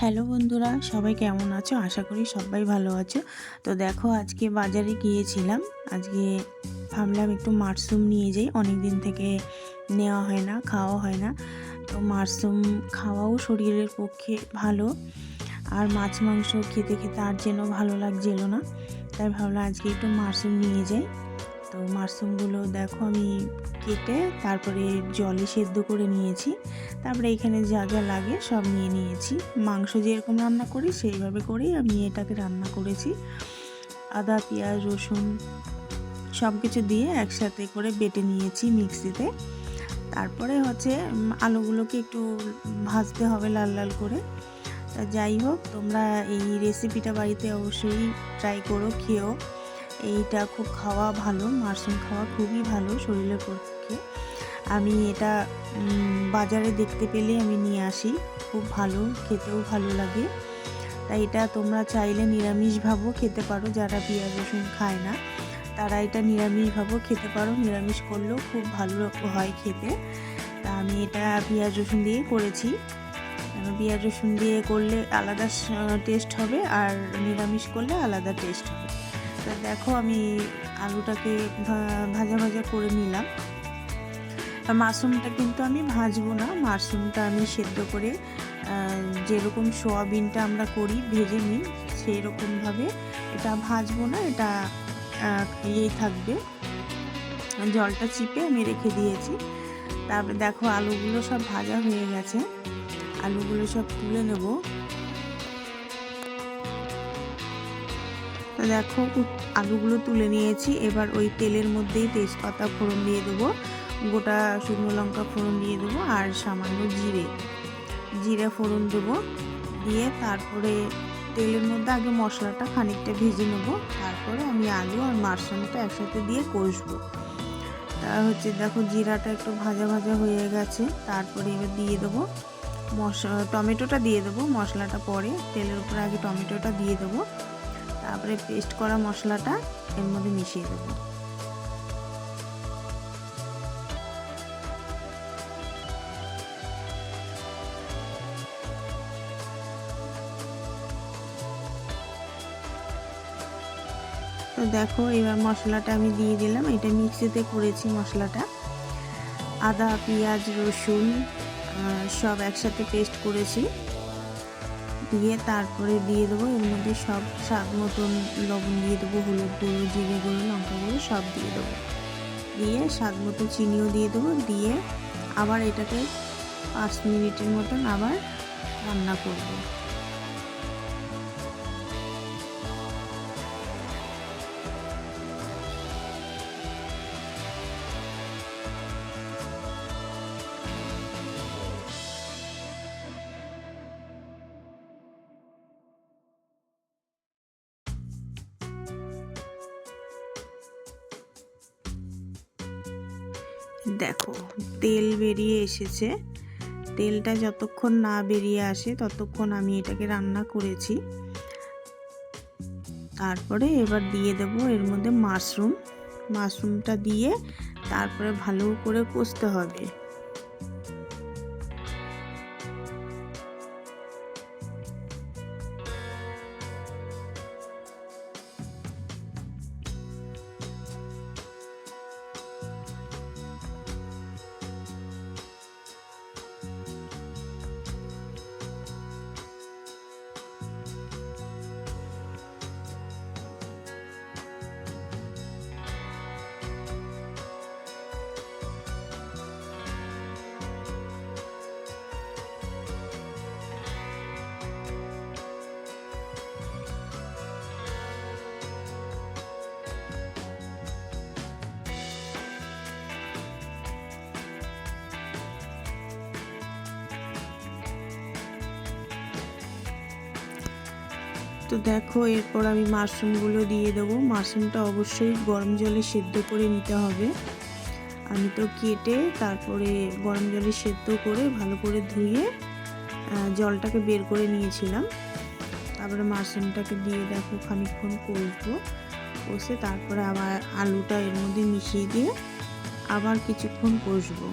Hello বন্ধুরা, সবাই কেমন আছো? আশা করি সবাই ভালো আছো। তো দেখো, আজকে বাজারে গিয়েছিলাম। আজকে ভাবলাম একটু মাশরুম নিয়ে যাই। অনেক দিন থেকে নেওয়া হয় না, খাওয়া হয় না। তো মাশরুম খাওয়াও শরীরের পক্ষে ভালো। আর মাছ মাংস খেতে খেতে আর যেন ভালো লাগছিল না। তাই ভাবলাম আজকে একটু মাশরুম নিয়ে যাই। তো মাশরুমগুলো দেখো আমি কেটে তারপরে জলে সেদ্ধ করে নিয়েছি। তারপরে এখানে যা যা লাগে সব নিয়ে নিয়েছি। মাংস যেরকম রান্না করি সেইভাবে করেই আমি এটাকে রান্না করেছি। আদা, পেঁয়াজ, রসুন সব কিছু দিয়ে একসাথে করে বেটে নিয়েছি মিক্সিতে। তারপরে হচ্ছে আলুগুলোকে একটু ভাজতে হবে লাল লাল করে। যাই হোক, তোমরা এই রেসিপিটা বাড়িতে অবশ্যই ট্রাই করো খেয়েও এইটা খুব খাওয়া ভালো, মাশরুম খাওয়া খুবই ভালো শরীরের পক্ষে। আমি এটা বাজারে দেখতে পেলে আমি নিয়ে আসি, খুব ভালো, খেতেও ভালো লাগে। তাই এটা তোমরা চাইলে নিরামিষভাবেও খেতে পারো, যারা পেঁয়াজ রসুন খায় না, তারা এটা নিরামিষভাবেও খেতে পারো। নিরামিষ করলেও খুব ভালো হয় খেতে। তা আমি এটা পেঁয়াজ রসুন দিয়ে করেছি। পেঁয়াজ রসুন দিয়ে করলে আলাদা টেস্ট হবে আর নিরামিষ করলে আলাদা টেস্ট হবে। তো দেখো, আমি আলুটাকে ভাজা ভাজা করে নিলাম। আর মাশরুমটা কিন্তু আমি ভাজবো না। মাশরুমটা আমি সেদ্ধ করে যেরকম সোয়াবিনটা আমরা করি, ভেজে নিই সেই রকমভাবে এটা ভাজবো না, এটা ইয়েই থাকবে। জলটা চিপে আমি রেখে দিয়েছি। তারপরে দেখো, আলুগুলো সব ভাজা হয়ে গেছে। আলুগুলো সব তুলে নেব। দেখো আলুগুলো তুলে নিয়েছি। এবার ওই তেলের মধ্যেই তেজপাতা ফোড়ন দিয়ে দেবো। গোটা শুকনো লঙ্কা ফোড়ন দিয়ে দেবো আর সামান্য জিরে। জিরে ফোড়ন দেবো। দিয়ে তারপরে তেলের মধ্যে আগে মশলাটা খানিকটা ভেজে নেব। তারপরে আমি আলু আর মাশরুমটা একসাথে দিয়ে কষবো। তা হচ্ছে দেখো, জিরাটা একটু ভাজা ভাজা হয়ে গেছে। তারপরে এবার দিয়ে দেবো মশলা টমেটোটা দিয়ে দেবো মশলাটা পরে। তেলের উপরে আগে টমেটোটা দিয়ে দেবো। তারপরে পেস্ট করা মশলাটা এর মধ্যে মিশিয়ে দেবো। তো দেখো, এবার মশলাটা আমি দিয়ে দিলাম। এটা মিক্সিতে করেছি মশলাটা। আদা, পেঁয়াজ, রসুন সব একসাথে পেস্ট করেছি। দিয়ে তারপরে দিয়ে দেবো। এর মধ্যে সব স্বাদ মতন লবণ দিয়ে দেবো, হলুদ গুঁড়ো, জিরে গুঁড়ো, লঙ্কা গুঁড়ো, সব দিয়ে দেবো। দিয়ে স্বাদ মতো চিনিও দিয়ে দেবো। দিয়ে আবার এটাকে পাঁচ মিনিটের মতন আবার রান্না করব। দেখো, তেল বেরিয়ে এসেছে। তেলটা যতক্ষণ না বেরিয়ে আসে, ততক্ষণ আমি এটাকে রান্না করেছি। তারপরে এবার দিয়ে দেব এর মধ্যে মাশরুম। মাশরুমটা দিয়ে তারপরে ভালো করে কষতে হবে। তো দেখো, এরপর আমি মাশরুমগুলো দিয়ে দেবো। মাশরুমটা অবশ্যই গরম জলে সেদ্ধ করে নিতে হবে। আমি তো কেটে তারপরে গরম জলে সেদ্ধ করে ভালো করে ধুয়ে জলটাকে বের করে নিয়েছিলাম। তারপরে মাশরুমটাকে দিয়ে দেখো খানিকক্ষণ কষবো। কষে তারপরে আবার আলুটা এর মধ্যে মিশিয়ে দিয়ে আবার কিছুক্ষণ কষবো।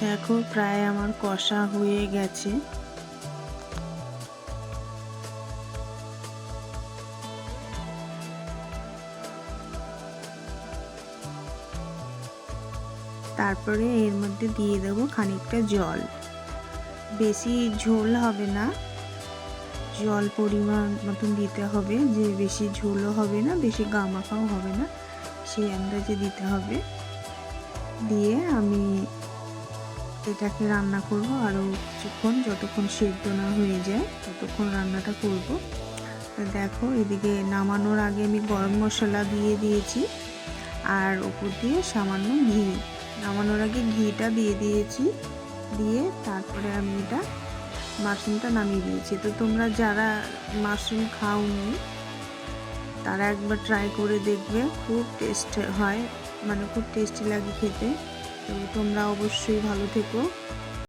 দেখো, প্রায় আমার কষা হয়ে গেছে। তারপরে এর মধ্যে দিয়ে দেবো খানিকটা জল। বেশি ঝোল হবে না। জল পরিমাণ মতন দিতে হবে। যে বেশি ঝোলও হবে না, বেশি গামাখাও হবে না, সেই আন্দাজে দিতে হবে। দিয়ে আমি এটাকে রান্না করব, আরও কিছুক্ষণ যতক্ষণ সেদ্ধ না হয়ে যায় ততক্ষণ রান্নাটা করব। দেখো, এদিকে নামানোর আগে আমি গরম মশলা দিয়ে দিয়েছি, আর ওপর দিয়ে সামান্য ঘি। নামানোর আগে ঘিটা দিয়ে দিয়েছি, দিয়ে তারপরে আমি এটা মাশরুমটা নামিয়ে দিয়েছি। তো তোমরা যারা মাশরুম খাওনি, তারা একবার ট্রাই করে দেখবে, খুব টেস্ট হয় মানে খুব টেস্টি লাগে খেতে। তো তোমরা অবশ্যই ভালো থেকো।